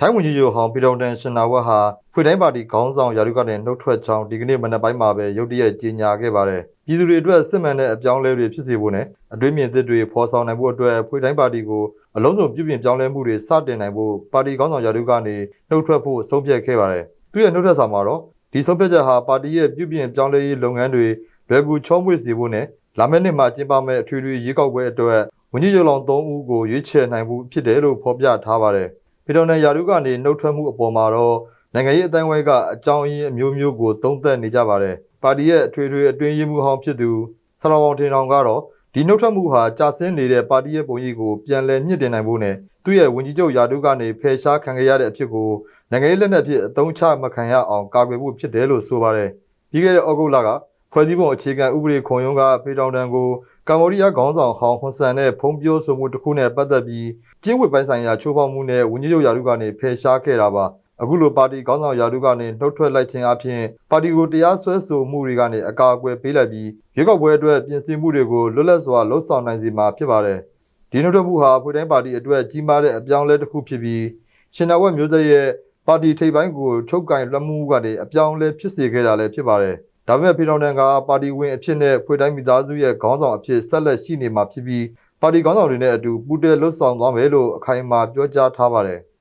ထိုင်းဝန်ကြီးချုပ်ဟောင်းပြည်တော်တန်ရှင်နာဝတ်ဟာဖွေတိုင်းပါတီခေါင်းဆောင်ရာထူးကနေနှုတ်ထွက်ကြောင်းဒီကနေ့မနက်ပိုင်းမှာပဲရုတ်တရက်ကြေညာခဲ့ပါတယ်။ပြည်သူတွေအတွက်စစ်မှန်တဲ့အပြောင်းအလဲတွေဖြစ်စေဖို့နဲ့အတွေးမြင်သစ်တွေဖော်ဆောင်နိုင်ဖို့အတွက်ဖွေတိုင်းပါတီကိုအလုံးစုံပြုပြင်ပြောင်းလဲမှုတွေစတင်နိုင်ဖို့ပါတီခေါင်းဆောင်ရာထူးကနေနှုတ်ထွက်ဖို့ဆုံးဖြတ်ခဲ့ပါတယ်။သူရဲ့နှုတ်ထွက်စာမှာတော့ဒီဆုံးဖြတ်ချက်ဟာပါတီရဲ့ပြုပြင်ပြောင်းလဲရေးလုပ်ငန်းတွေလွယ်ကူချောမွေ့စေဖို့နဲ့လာမယ့်နှစ်မှာကျင်းပမယ့်အထွေထွေရွေးကောက်ပွဲအတွက်ဝန်ကြီးချုပ်လောင်၃ဦးကိုရွေးချယ်နိုင်မှုဖြစ်တယ်လို့ဖော်ပြထားပါတယ်။ ပြည်တော်နယ်ယာရုကနေနှုတ်ထွက်မှုအပေါ်မှာတော့နိုင်ငံရေးအတိုင်းအဝိုင်းကအကြောင်းအရင်းအမျိုးမျိုးကိုသုံးသပ်နေကြပါတယ်။ပါတီရဲ့အထွေထွေအတွင်းရေးမှူးဟောင်းဖြစ်သူဆလောင်အောင်ထင်အောင်ကတော့ဒီနှုတ်ထွက်မှုဟာကြာဆင်းနေတဲ့ပါတီရဲ့ပုံရိပ်ကိုပြန်လည်မြင့်တင်နိုင်ဖို့နဲ့သူ့ရဲ့ဝန်ကြီးချုပ်ယာတုကနေဖယ်ရှားခံခဲ့ရတဲ့အဖြစ်ကိုနိုင်ငံရေးလက်နက်ဖြစ်အသုံးချမခံရအောင်ကာကွယ်ဖို့ဖြစ်တယ်လို့ဆိုပါတယ်။ပြီးခဲ့တဲ့ဩဂုတ်လက ဖွဲ့စည်းပုံအခြေခံဥပဒေခုံရုံးကဖေတောင်တန်ကိုကမ္ဘောဒီးယားခေါင်းဆောင်ဟောင်းဟွန်ဆန်နဲ့ဖုံးပြောဆိုမှုတစ်ခုနဲ့ပတ်သက်ပြီးကျင်းဝတ်ပိုင်းဆိုင်ရာချိုးဖောက်မှုနဲ့ဝန်ကြီးချုပ်ယာတုကနေဖယ်ရှားခဲ့တာပါအခုလိုပါတီခေါင်းဆောင်ယာတုကနေနှုတ်ထွက်လိုက်ခြင်းအပြင်ပါတီကိုတရားစွဲဆိုမှုတွေကနေအကာအကွယ်ပေးလိုက်ပြီးရွေးကောက်ပွဲအတွက်ပြင်ဆင်မှုတွေကိုလွတ်လပ်စွာလှုပ်ဆောင်နိုင်စီမှာဖြစ်ပါတယ်ဒီနှုတ်ထွက်မှုဟာဖွေတိုင်းပါတီအတွက်ကြီးမားတဲ့အပြောင်းအလဲတစ်ခုဖြစ်ပြီးရှင်နာဝက်မျိုးသက်ရဲ့ပါတီထိပ်ပိုင်းကိုချုပ်ကင်လွှမ်းမှုကနေအပြောင်းအလဲဖြစ်စေခဲ့တာလည်းဖြစ်ပါတယ် ဒါပေမဲ့ပြည်တော်တန်ကပါတီဝင်အဖြစ်နဲ့ဖွေတိုင်းမိသားစုရဲ့ခေါင်းဆောင်အဖြစ်ဆက်လက်ရှိနေမှာဖြစ်ပြီးပါတီခေါင်းဆောင်တွေနဲ့အတူပူးတွဲလွတ်ဆောင်သွားမယ်လို့အခိုင်အမာပြောကြားထားပါတယ်။